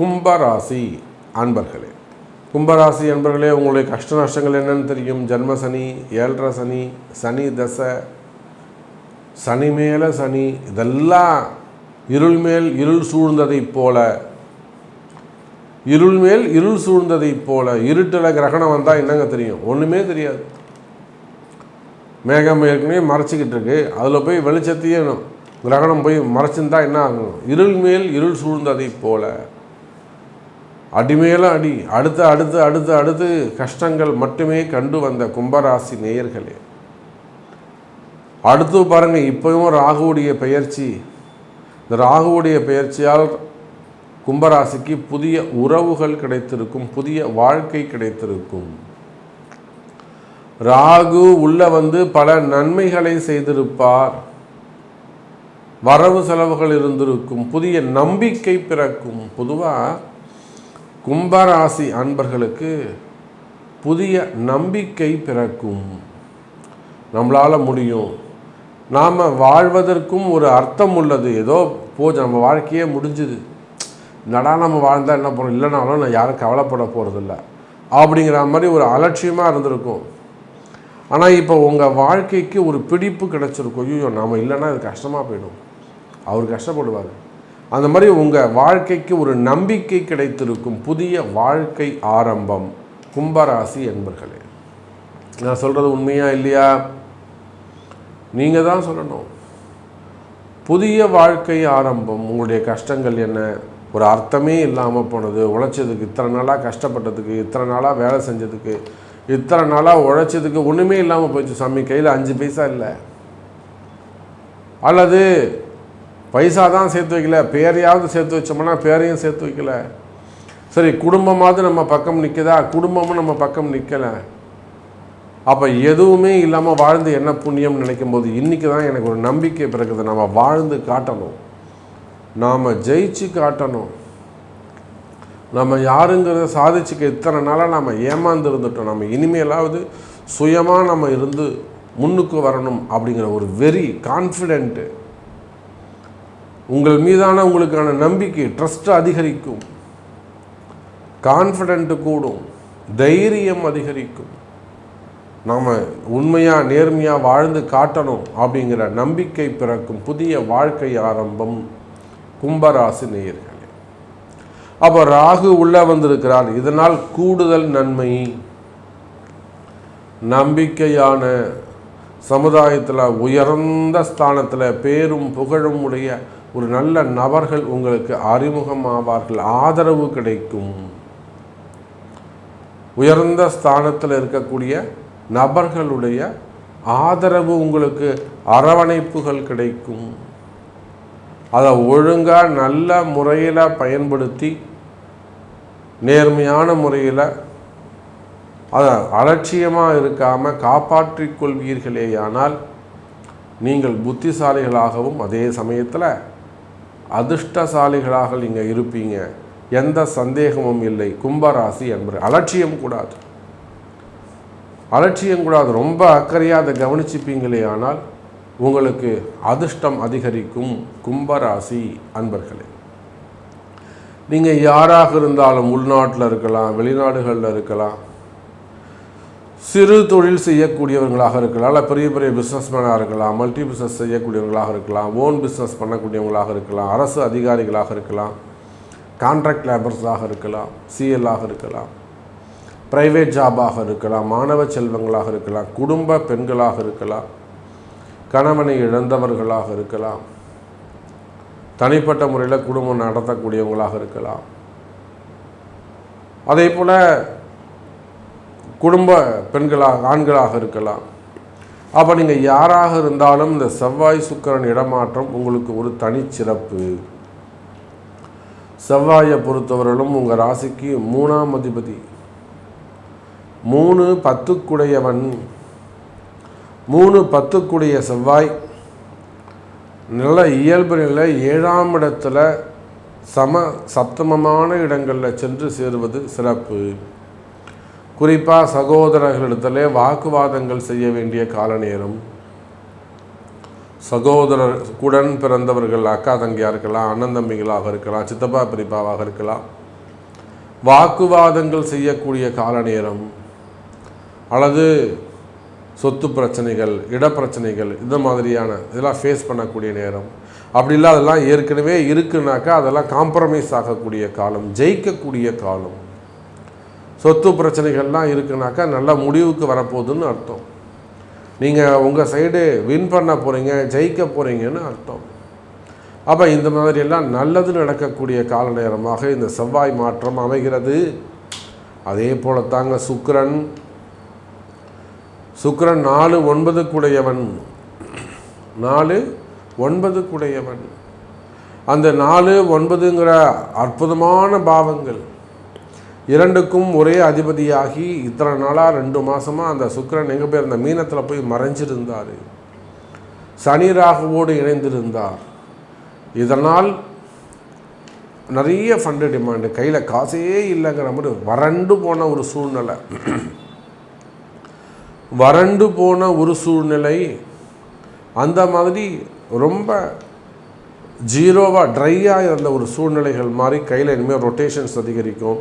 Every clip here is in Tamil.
கும்பராசி அன்பர்களே கும்பராசி அன்பர்களே உங்களுடைய கஷ்ட நஷ்டங்கள் என்னன்னு தெரியும். ஜன்ம சனி ஏழரை சனி சனி தசை சனி மேலே சனி இதெல்லாம் இருள் மேல் இருள் சூழ்ந்ததைப் போல இருள் மேல் இருள் சூழ்ந்ததைப் போல இருட்டில் கிரகணம் வந்தால் என்னங்க தெரியும்? ஒன்றுமே தெரியாது. மேகம் ஏற்கனவே மறைச்சிக்கிட்டு இருக்கு. அதில் போய் வெளிச்சத்தையே கிரகணம் போய் மறைச்சிருந்தா என்ன ஆகும்? இருள் மேல் இருள் சூழ்ந்ததைப் போல அடிமேல அடி அடுத்து அடுத்து அடுத்து அடுத்து கஷ்டங்கள் மட்டுமே கண்டு வந்த கும்பராசி நேயர்களே. அடுத்து பாருங்கள் இப்பவும் ராகுவுடைய பெயர்ச்சி. இந்த ராகுவுடைய பெயர்ச்சியால் கும்பராசிக்கு புதிய உறவுகள் கிடைத்திருக்கும் புதிய வாழ்க்கை கிடைத்திருக்கும். ராகு உள்ள வந்து பல நன்மைகளை செய்திருப்பார். வரவு செலவுகள் இருந்திருக்கும் புதிய நம்பிக்கை பிறக்கும். பொதுவாக கும்பராசி அன்பர்களுக்கு புதிய நம்பிக்கை பிறக்கும். நம்மளால் முடியும். நாம் வாழ்வதற்கும் ஒரு அர்த்தம் உள்ளது. ஏதோ போச்சு நம்ம வாழ்க்கையே முடிஞ்சுது. நடா நம்ம வாழ்ந்தால் என்ன போகிறோம் இல்லைனாலும் நான் யாரும் கவலைப்பட போகிறதில்ல அப்படிங்கிற மாதிரி ஒரு அலட்சியமாக இருந்திருக்கும். ஆனால் இப்போ உங்கள் வாழ்க்கைக்கு ஒரு பிடிப்பு கிடச்சிருக்கும். ஐயோ நாம் இல்லைன்னா இது கஷ்டமாக போயிடும். அவர் கஷ்டப்படுவார். அந்த மாதிரி உங்கள் வாழ்க்கைக்கு ஒரு நம்பிக்கை கிடைத்திருக்கும் புதிய வாழ்க்கை ஆரம்பம் கும்பராசி என்பர்களே. நான் சொல்கிறது உண்மையா இல்லையா? நீங்கள் தான் சொல்லணும். புதிய வாழ்க்கை ஆரம்பம் உங்களுடைய கஷ்டங்கள் என்ன? ஒரு அர்த்தமே இல்லாமல் போனது உழைச்சதுக்கு இத்தனை நாளாக கஷ்டப்பட்டதுக்கு இத்தனை நாளாக வேலை செஞ்சதுக்கு இத்தனை நாளாக உழைச்சதுக்கு ஒன்றுமே இல்லாமல் போயிடுச்சு சாமி கையில் அஞ்சு பைசா இல்லை. அல்லது பைசா தான் சேர்த்து வைக்கல பேரையாவது சேர்த்து வச்சோம்னா பேரையும் சேர்த்து வைக்கல. சரி குடும்பமாவது நம்ம பக்கம் நிற்குதா குடும்பமும் நம்ம பக்கம் நிற்கலை அப்போ எதுவுமே இல்லாமல் வாழ்ந்து என்ன புண்ணியம் நினைக்கும் போது இன்றைக்கி தான் எனக்கு ஒரு நம்பிக்கை பிறகுது நம்ம வாழ்ந்து காட்டணும். நாம் ஜெயிச்சு காட்டணும். நம்ம யாருங்கிறத சாதிச்சுக்க இத்தனை நாளாக நம்ம ஏமாந்து இருந்துட்டோம் நம்ம இனிமேலாவது சுயமாக நம்ம இருந்து முன்னுக்கு வரணும் அப்படிங்கிற ஒரு வெறி கான்ஃபிடென்ட்டு உங்கள் மீதான உங்களுக்கான நம்பிக்கை ட்ரஸ்ட் அதிகரிக்கும். கான்ஃபிடென்ட்டு கூடும். தைரியம் அதிகரிக்கும். நாம் உண்மையாக நேர்மையாக வாழ்ந்து காட்டணும் அப்படிங்கிற நம்பிக்கை பிறக்கும் புதிய வாழ்க்கை ஆரம்பம் கும்பராசி நேயர்களே. அப்போ ராகு உள்ளே வந்திருக்கிறார். இதனால் கூடுதல் நன்மை. நம்பிக்கையான சமுதாயத்தில் உயர்ந்த ஸ்தானத்தில் பேரும் புகழும் உடைய ஒரு நல்ல நபர்கள் உங்களுக்கு அறிமுகமாவார்கள். ஆதரவு கிடைக்கும். உயர்ந்த ஸ்தானத்தில் இருக்கக்கூடிய நபர்களுடைய ஆதரவு உங்களுக்கு அரவணைப்புகள் கிடைக்கும். அதை ஒழுங்காக நல்ல முறையில் பயன்படுத்தி நேர்மையான முறையில் அதை அலட்சியமாக இருக்காமல் காப்பாற்றிக் கொள்வீர்களேயானால் நீங்கள் புத்திசாலிகளாகவும் அதே சமயத்தில் அதிர்ஷ்டசாலிகளாக நீங்கள் இருப்பீங்க. எந்த சந்தேகமும் இல்லை. கும்பராசி என்பது அலட்சியம் கூடாது. அலட்சியம் கூடாது. ரொம்ப அக்கறையாக அதை கவனிச்சுப்பீங்களே ஆனால் உங்களுக்கு அதிர்ஷ்டம் அதிகரிக்கும். கும்பராசி அன்பர்களே. நீங்கள் யாராக இருந்தாலும் உள்நாட்டில் இருக்கலாம் வெளிநாடுகளில் இருக்கலாம் சிறு தொழில் செய்யக்கூடியவர்களாக இருக்கலாம் இல்லை பெரிய பெரிய பிஸ்னஸ்மேனாக இருக்கலாம் மல்டி பிஸ்னஸ் செய்யக்கூடியவங்களாக இருக்கலாம் ஓன் பிஸ்னஸ் பண்ணக்கூடியவங்களாக இருக்கலாம் அரசு அதிகாரிகளாக இருக்கலாம் கான்ட்ராக்ட் லேபர்ஸாக இருக்கலாம் சிஎல்லாக இருக்கலாம் ப்ரைவேட் ஜாபாக இருக்கலாம் மாணவ செல்வங்களாக இருக்கலாம் குடும்ப பெண்களாக இருக்கலாம் கணவனை இழந்தவர்களாக இருக்கலாம் தனிப்பட்ட முறையில் குடும்பம் நடத்தக்கூடியவங்களாக இருக்கலாம். அதே போல் குடும்ப பெண்களாக ஆண்களாக இருக்கலாம். அப்போ நீங்கள் யாராக இருந்தாலும் இந்த செவ்வாய் சுக்கரன் இடமாற்றம் உங்களுக்கு ஒரு தனிச்சிறப்பு செவ்வாயை பொறுத்தவரையிலும் உங்கள் ராசிக்கு மூணாம் அதிபதி. மூணு பத்துக்குடையவன். மூணு பத்துக்குடைய செவ்வாய். நல்ல இயல்பு நிலை ஏழாம் இடத்துல சம சப்தமமான இடங்களில் சென்று சேருவது சிறப்பு. குறிப்பாக சகோதரர்களிடத்திலே வாக்குவாதங்கள் செய்ய வேண்டிய கால நேரம். சகோதரர் குடன் பிறந்தவர்கள் அக்கா தங்கியாக இருக்கலாம் அண்ணன் தம்பிகளாக இருக்கலாம் சித்தப்பா பிரிப்பாவாக இருக்கலாம். வாக்குவாதங்கள் செய்யக்கூடிய கால நேரம். அல்லது சொத்து பிரச்சனைகள் இடப்பிரச்சனைகள் இந்த மாதிரியான இதெல்லாம் ஃபேஸ் பண்ணக்கூடிய நேரம். அப்படிலாம் அதெல்லாம் ஏற்கனவே இருக்குனாக்கா அதெல்லாம் காம்ப்ரமைஸ் ஆகக்கூடிய காலம் ஜெயிக்கக்கூடிய காலம். சொத்து பிரச்சனைகள்லாம் இருக்குனாக்கா நல்ல முடிவுக்கு வரப்போகுதுன்னு அர்த்தம். நீங்கள் உங்கள் சைடு வின் பண்ண போகிறீங்க ஜெயிக்க போகிறீங்கன்னு அர்த்தம். அப்போ இந்த மாதிரியெல்லாம் நல்லது நடக்கக்கூடிய கால நேரமாக இந்த செவ்வாய் மாற்றம் அமைகிறது. அதே போல தாங்க சுக்கரன். சுக்கரன் நாலு ஒன்பதுக்குடையவன். நாலு ஒன்பதுக்குடையவன். அந்த நாலு ஒன்பதுங்கிற அற்புதமான பாவங்கள். இரண்டுக்கும் ஒரே அதிபதியாகி இத்தனை நாளாக ரெண்டு மாதமாக அந்த சுக்கிரன் எங்கே போய் அந்த மீனத்தில் போய் மறைஞ்சிருந்தார். சனி ராகுவோடு இணைந்திருந்தார். இதனால் நிறைய ஃபண்டு டிமாண்டு கையில் காசே இல்லைங்கிற மாதிரி வறண்டு போன ஒரு சூழ்நிலை. வறண்டு போன ஒரு சூழ்நிலை. அந்த மாதிரி ரொம்ப ஜீரோவாக ட்ரையாக இருந்த ஒரு சூழ்நிலைகள் மாதிரி கையில் இனிமேல் ரொட்டேஷன்ஸ் அதிகரிக்கும்.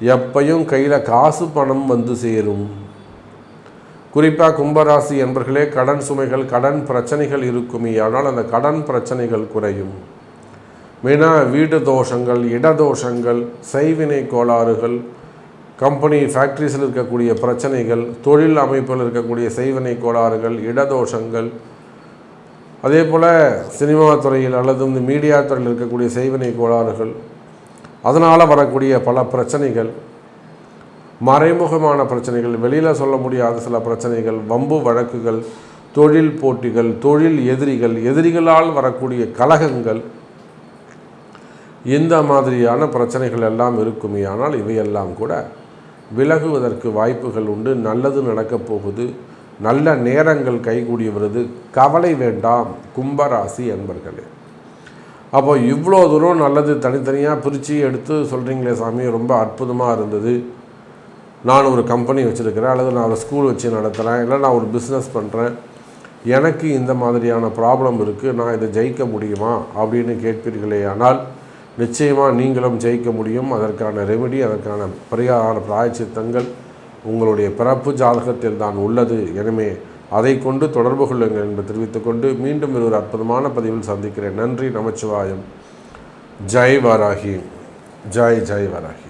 எப்பையும் கையில் காசு பணம் வந்து சேரும். குறிப்பாக கும்பராசி என்பர்களே கடன் சுமைகள் கடன் பிரச்சனைகள் இருக்குமே ஆனால் அந்த கடன் பிரச்சனைகள் குறையும். மெயினாக வீடு தோஷங்கள் இடதோஷங்கள் செய்வினை கோளாறுகள் கம்பெனி ஃபேக்ட்ரிஸில் இருக்கக்கூடிய பிரச்சனைகள் தொழில் அமைப்பில் இருக்கக்கூடிய செய்வினை கோளாறுகள் இடதோஷங்கள் அதே போல் சினிமா துறையில் அல்லது இந்த மீடியா துறையில் இருக்கக்கூடிய செய்வினை கோளாறுகள் அதனால் வரக்கூடிய பல பிரச்சனைகள் மறைமுகமான பிரச்சனைகள் வெளியில் சொல்ல முடியாத சில பிரச்சனைகள் வம்பு வழக்குகள் தொழில் போட்டிகள் தொழில் எதிரிகள் எதிரிகளால் வரக்கூடிய கலகங்கள் இந்த மாதிரியான பிரச்சனைகள் எல்லாம் இருக்குமே. ஆனால் இவையெல்லாம் கூட விலகுவதற்கு வாய்ப்புகள் உண்டு. நல்லது நடக்கப் போகுது. நல்ல நேரங்கள் கைகூடி வருது. கவலை வேண்டாம். கும்பராசி என்பர்களே அப்போ இவ்வளோ தூரம் நல்லது தனித்தனியாக பிரித்து எடுத்து சொல்கிறீங்களே சாமி ரொம்ப அற்புதமாக இருந்தது. நான் ஒரு கம்பெனி வச்சுருக்கிறேன் அல்லது நான் ஒரு ஸ்கூல் வச்சு நடத்துகிறேன் இல்லை நான் ஒரு பிஸ்னஸ் பண்ணுறேன் எனக்கு இந்த மாதிரியான ப்ராப்ளம் இருக்குது நான் இதை ஜெயிக்க முடியுமா அப்படின்னு கேட்பீர்களே ஆனால் நிச்சயமாக நீங்களும் ஜெயிக்க முடியும். அதற்கான ரெமெடி அதற்கான பரிகார பிராயச்சித்தங்கள் உங்களுடைய பிறப்பு ஜாதகத்தில் தான் உள்ளது. எனவே அதை கொண்டு தொடர்பு கொள்ளுங்கள் என்று தெரிவித்துக்கொண்டு மீண்டும் ஒரு அற்புதமான பதிவில் சந்திக்கிறேன். நன்றி நமச்சிவாயம். ஜெய் வராகி. ஜெய் ஜெய் வராகி.